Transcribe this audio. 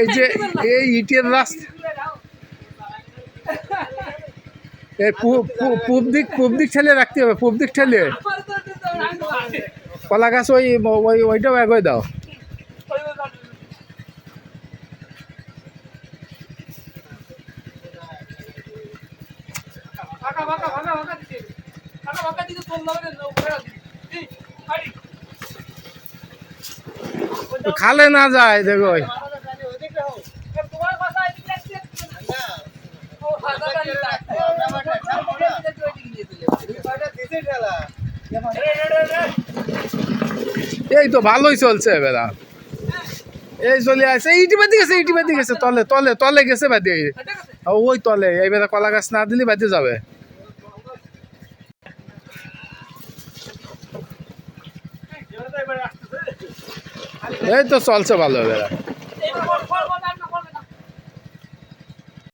এই যে এই ইটের রাস্তা। এই পূব দিক পূব দিক ঠেলে রাখতে হবে পূব দিক ঠেলে। কলা গাছ ওই ওই ওইটাও এগোয় দাও। খালে না যায় দেখো এই তো ভালোই চলছে এবার এই চলে আসে ইটি বাদি গেছে ইটি বাদি গেছে তলে তলে তলে গেছে বাদি। ওই তলে এইবার কলা গাছ না দিলে বাদি যাবে। এই তো চলছে ভালো এবার